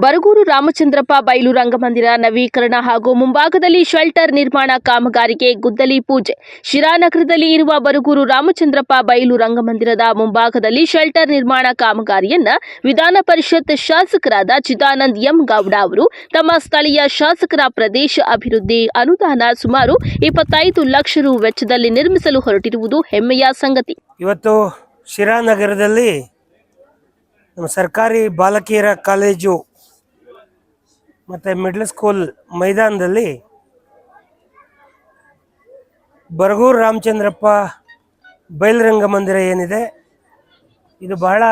ಬರಗೂರು ರಾಮಚಂದ್ರಪ್ಪ ಬಯಲು ರಂಗಮಂದಿರ ನವೀಕರಣ ಹಾಗೂ ಮುಂಭಾಗದಲ್ಲಿ ಶೆಲ್ಟರ್ ನಿರ್ಮಾಣ ಕಾಮಗಾರಿಗೆ ಗುದ್ದಲಿ ಪೂಜೆ. ಶಿರಾನಗರದಲ್ಲಿ ಇರುವ ಬರಗೂರು ರಾಮಚಂದ್ರಪ್ಪ ಬಯಲು ರಂಗಮಂದಿರದ ಮುಂಭಾಗದಲ್ಲಿ ಶೆಲ್ಟರ್ ನಿರ್ಮಾಣ ಕಾಮಗಾರಿಯನ್ನ ವಿಧಾನ ಪರಿಷತ್ ಶಾಸಕರಾದ ಚಿದಾನಂದ್ ಎಂ ಗೌಡ ಅವರು ತಮ್ಮ ಸ್ಥಳೀಯ ಶಾಸಕರ ಪ್ರದೇಶ ಅಭಿವೃದ್ಧಿ ಅನುದಾನ ಸುಮಾರು ಇಪ್ಪತ್ತೈದು ಲಕ್ಷ ರು ವೆಚ್ಚದಲ್ಲಿ ನಿರ್ಮಿಸಲು ಹೊರಟಿರುವುದು ಹೆಮ್ಮೆಯ ಸಂಗತಿ. ಇವತ್ತು ಶಿರಾನಗರದಲ್ಲಿ ನಮ್ಮ ಸರ್ಕಾರಿ ಬಾಲಕಿಯರ ಕಾಲೇಜು ಮತ್ತು ಮಿಡ್ಲ್ ಸ್ಕೂಲ್ ಮೈದಾನದಲ್ಲಿ ಬರಗೂರು ರಾಮಚಂದ್ರಪ್ಪ ಬಯಲರಂಗ ಮಂದಿರ ಏನಿದೆ, ಇದು ಬಹಳ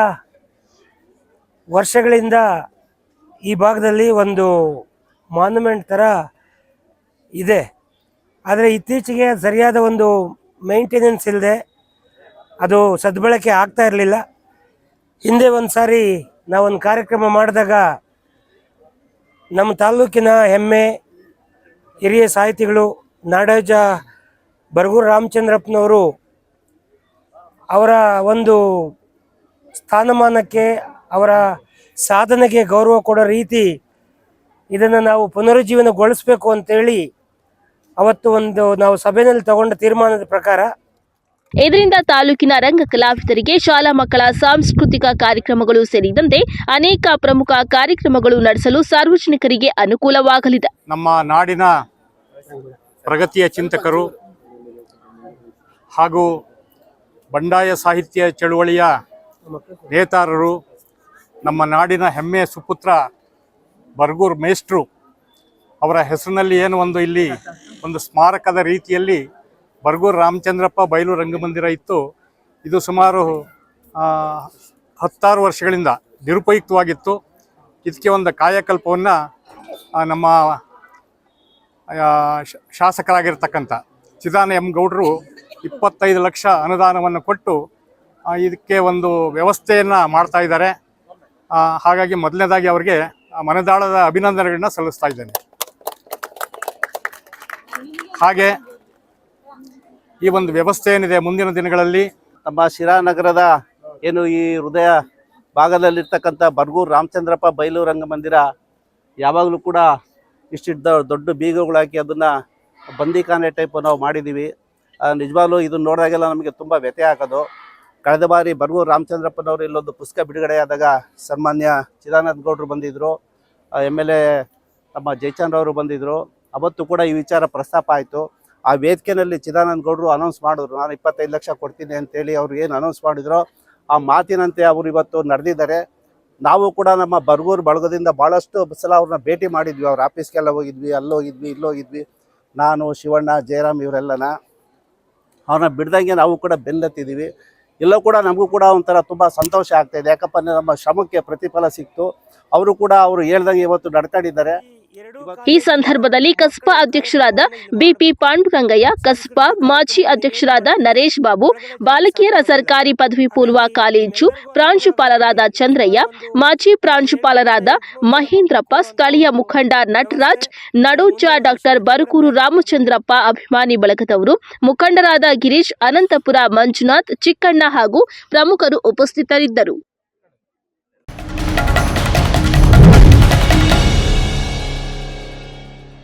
ವರ್ಷಗಳಿಂದ ಈ ಭಾಗದಲ್ಲಿ ಒಂದು ಮಾನ್ಯುಮೆಂಟ್ ಥರ ಇದೆ. ಆದರೆ ಇತ್ತೀಚೆಗೆ ಸರಿಯಾದ ಒಂದು ಮೇಂಟೆನೆನ್ಸ್ ಇಲ್ಲದೆ ಅದು ಸದ್ಬಳಕೆ ಆಗ್ತಾ ಇರಲಿಲ್ಲ. ಹಿಂದೆ ಒಂದು ಸಾರಿ ನಾವೊಂದು ಕಾರ್ಯಕ್ರಮ ಮಾಡಿದಾಗ ನಮ್ಮ ತಾಲೂಕಿನ ಹೆಮ್ಮೆ ಹಿರಿಯ ಸಾಹಿತಿಗಳು ನಾಡೋಜ ಬರಗೂರು ರಾಮಚಂದ್ರಪ್ಪನವರು ಅವರ ಒಂದು ಸ್ಥಾನಮಾನಕ್ಕೆ ಅವರ ಸಾಧನೆಗೆ ಗೌರವ ಕೊಡೋ ರೀತಿ ಇದನ್ನು ನಾವು ಪುನರುಜ್ಜೀವನಗೊಳಿಸಬೇಕು ಅಂತೇಳಿ ಅವತ್ತು ಒಂದು ನಾವು ಸಭೆಯಲ್ಲಿ ತಗೊಂಡ ತೀರ್ಮಾನದ ಪ್ರಕಾರ ಇದರಿಂದ ತಾಲೂಕಿನ ರಂಗ ಕಲಾವಿದರಿಗೆ ಶಾಲಾ ಮಕ್ಕಳ ಸಾಂಸ್ಕೃತಿಕ ಕಾರ್ಯಕ್ರಮಗಳು ಸೇರಿದಂತೆ ಅನೇಕ ಪ್ರಮುಖ ಕಾರ್ಯಕ್ರಮಗಳು ನಡೆಸಲು ಸಾರ್ವಜನಿಕರಿಗೆ ಅನುಕೂಲವಾಗಲಿದೆ. ನಮ್ಮ ನಾಡಿನ ಪ್ರಗತಿಯ ಚಿಂತಕರು ಹಾಗೂ ಬಂಡಾಯ ಸಾಹಿತ್ಯ ಚಳುವಳಿಯ ನೇತಾರರು, ನಮ್ಮ ನಾಡಿನ ಹೆಮ್ಮೆಯ ಸುಪುತ್ರ ಬರ್ಗೂರ್ ಮೇಷ್ಟ್ರು ಅವರ ಹೆಸರಿನಲ್ಲಿ ಏನು ಒಂದು ಇಲ್ಲಿ ಒಂದು ಸ್ಮಾರಕದ ರೀತಿಯಲ್ಲಿ ಬರ್ಗೂರು ರಾಮಚಂದ್ರಪ್ಪ ಬಯಲು ರಂಗಮಂದಿರ ಇತ್ತು. ಇದು ಸುಮಾರು ಹತ್ತಾರು ವರ್ಷಗಳಿಂದ ನಿರುಪಯುಕ್ತವಾಗಿತ್ತು. ಇದಕ್ಕೆ ಒಂದು ಕಾಯಕಲ್ಪವನ್ನು ನಮ್ಮ ಶಾಸಕರಾಗಿರ್ತಕ್ಕಂಥ ಚಿದಾನ ಎಂ ಗೌಡರು ಇಪ್ಪತ್ತೈದು ಲಕ್ಷ ಅನುದಾನವನ್ನು ಕೊಟ್ಟು ಇದಕ್ಕೆ ಒಂದು ವ್ಯವಸ್ಥೆಯನ್ನು ಮಾಡ್ತಾ ಇದ್ದಾರೆ. ಹಾಗಾಗಿ ಮೊದಲನೇದಾಗಿ ಅವರಿಗೆ ಮನದಾಳದ ಅಭಿನಂದನೆಗಳನ್ನ ಸಲ್ಲಿಸ್ತಾ ಇದ್ದೇನೆ. ಹಾಗೆ ಈ ಒಂದು ವ್ಯವಸ್ಥೆ ಏನಿದೆ ಮುಂದಿನ ದಿನಗಳಲ್ಲಿ? ನಮ್ಮ ಶಿರಾನಗರದ ಏನು ಈ ಹೃದಯ ಭಾಗದಲ್ಲಿರ್ತಕ್ಕಂಥ ಬರ್ಗೂರು ರಾಮಚಂದ್ರಪ್ಪ ಬಯಲು ರಂಗಮಂದಿರ ಯಾವಾಗಲೂ ಕೂಡ ಇಷ್ಟಿದ್ದ ದೊಡ್ಡ ಬೀಗಗಳು ಹಾಕಿ ಅದನ್ನು ಬಂದಿಖಾನೆ ಟೈಪ್ ನಾವು ಮಾಡಿದ್ದೀವಿ ನಿಜವಾಗ್ಲೂ ಇದನ್ನು ನೋಡಿದಾಗೆಲ್ಲ ನಮಗೆ ತುಂಬ ವ್ಯಥೆ ಹಾಕೋದು. ಕಳೆದ ಬಾರಿ ಬರ್ಗೂರು ರಾಮಚಂದ್ರಪ್ಪನವರು ಇಲ್ಲೊಂದು ಪುಸ್ತಕ ಬಿಡುಗಡೆಯಾದಾಗ ಸನ್ಮಾನ್ಯ ಚಿದಾನಂದ ಗೌಡರು ಬಂದಿದ್ದರು ಎಂ ಎಲ್ ಎ ನಮ್ಮ ಜಯಚಂದ್ರ ಅವರು ಬಂದಿದ್ದರು ಅವತ್ತು ಕೂಡ ಈ ವಿಚಾರ ಪ್ರಸ್ತಾಪ ಆಯಿತು. ಆ ವೇದಿಕೆಯಲ್ಲಿ ಚಿದಾನಂದ ಗೌಡರು ಅನೌನ್ಸ್ ಮಾಡಿದ್ರು, ನಾನು ಇಪ್ಪತ್ತೈದು ಲಕ್ಷ ಕೊಡ್ತೀನಿ ಅಂತೇಳಿ ಅವ್ರು ಏನು ಅನೌನ್ಸ್ ಮಾಡಿದ್ರು ಆ ಮಾತಿನಂತೆ ಅವರು ಇವತ್ತು ನಡೆದಿದ್ದಾರೆ. ನಾವು ಕೂಡ ನಮ್ಮ ಬರ್ಗೂರು ಬಳಗದಿಂದ ಭಾಳಷ್ಟು ಸಲ ಅವ್ರನ್ನ ಭೇಟಿ ಮಾಡಿದ್ವಿ. ಅವ್ರ ಆಫೀಸ್ಗೆಲ್ಲ ಹೋಗಿದ್ವಿ ಅಲ್ಲೋಗಿದ್ವಿ ಹೋಗಿದ್ವಿ, ಇಲ್ಲಿ ಹೋಗಿದ್ವಿ. ನಾನು, ಶಿವಣ್ಣ, ಜಯರಾಮ್ ಇವರೆಲ್ಲನ ಅವ್ರನ್ನ ಬಿಡ್ದಂಗೆ ನಾವು ಕೂಡ ಬೆನ್ನತ್ತಿದ್ದೀವಿ. ಎಲ್ಲೋ ಕೂಡ ನಮಗೂ ಕೂಡ ಒಂಥರ ತುಂಬ ಸಂತೋಷ ಆಗ್ತಾಯಿದೆ ಯಾಕಪ್ಪ ನಮ್ಮ ಶ್ರಮಕ್ಕೆ ಪ್ರತಿಫಲ ಸಿಕ್ತು. ಅವರು ಕೂಡ ಅವರು ಹೇಳ್ದಂಗೆ ಇವತ್ತು ನಡ್ಕೊಂಡಿದ್ದಾರೆ ಈ ಸಂದರ್ಭದಲ್ಲಿ ಕಸ್ಪಾ ಅಧ್ಯಕ್ಷರಾದ ಬಿಪಿ ಪಾಂಡುರಂಗಯ್ಯ ಕಸ್ಪಾ ಮಾಜಿ ಅಧ್ಯಕ್ಷರಾದ ನರೇಶ್ ಬಾಬು ಬಾಲಕಿಯರ ಸರ್ಕಾರಿ ಪದವಿ ಪೂರ್ವ ಕಾಲೇಜು ಪ್ರಾಂಶುಪಾಲರಾದ ಚಂದ್ರಯ್ಯ ಮಾಜಿ ಪ್ರಾಂಶುಪಾಲರಾದ ಮಹೇಂದ್ರಪ್ಪ ಸ್ಥಳೀಯ ಮುಖಂಡ ನಟರಾಜ್ ನಡೋಜ ಡಾಕ್ಟರ್ ಬರಕೂರು ರಾಮಚಂದ್ರಪ್ಪ ಅಭಿಮಾನಿ ಬಳಗದವರು ಮುಖಂಡರಾದ ಗಿರೀಶ್ ಅನಂತಪುರ ಮಂಜುನಾಥ್ ಚಿಕ್ಕಣ್ಣ ಹಾಗೂ ಪ್ರಮುಖರು ಉಪಸ್ಥಿತರಿದ್ದರು.